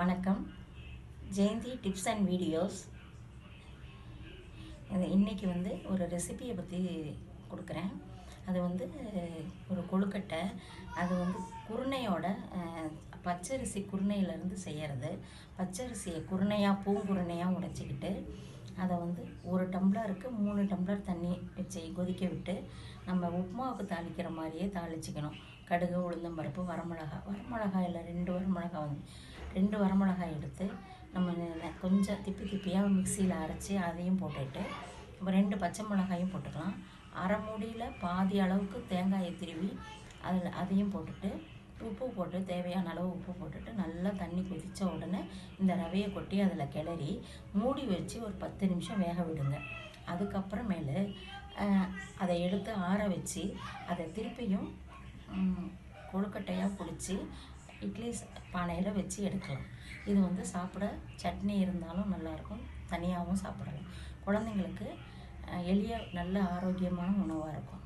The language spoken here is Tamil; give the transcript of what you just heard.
வணக்கம். Jayanthi tips and videos. இன்றைக்கி வந்து ஒரு ரெசிபியை பற்றி கொடுக்குறேன். அது வந்து ஒரு கொழுக்கட்டை. அது வந்து குருணையோட பச்சரிசி குருணையிலேருந்து செய்யறது. பச்சரிசியை குருணையாக பூங்குருணையாக உடைச்சிக்கிட்டு அதை வந்து ஒரு டம்ளருக்கு மூணு டம்ளர் தண்ணி வச்சு கொதிக்க விட்டு நம்ம உப்புமாவுக்கு தாளிக்கிற மாதிரியே தாளிச்சிக்கணும். கடுகு உளுந்தம்பருப்பு வரமிளகா. இல்லை ரெண்டு வரமிளகாய் வந்து ரெண்டு வரமிளகாய் எடுத்து நம்ம கொஞ்சம் திப்பி திப்பியாக மிக்சியில் அரைச்சி அதையும் போட்டுட்டு இப்போ ரெண்டு பச்சை மிளகாயும் போட்டுக்கலாம். அரை மூடியில் பாதி அளவுக்கு தேங்காயை திருவி அதில் அதையும் போட்டுட்டு உப்பு போட்டு தேவையான அளவு உப்பு போட்டுட்டு நல்லா தண்ணி கொதித்த உடனே இந்த ரவையை கொட்டி அதில் கிளறி மூடி வச்சு ஒரு பத்து நிமிஷம் வேக விடுங்க. அதுக்கப்புறமேலு அதை எடுத்து ஆற வச்சு அதை திருப்பியும் கொழுக்கட்டையாக பிடிச்சி இட்லி பானையில் வச்சு எடுக்கலாம். இது வந்து சாப்பிட சட்னி இருந்தாலும் நல்லாயிருக்கும். தனியாகவும் சாப்பிடலாம். குழந்தைங்களுக்கு எளிய நல்ல ஆரோக்கியமான உணவாக இருக்கும்.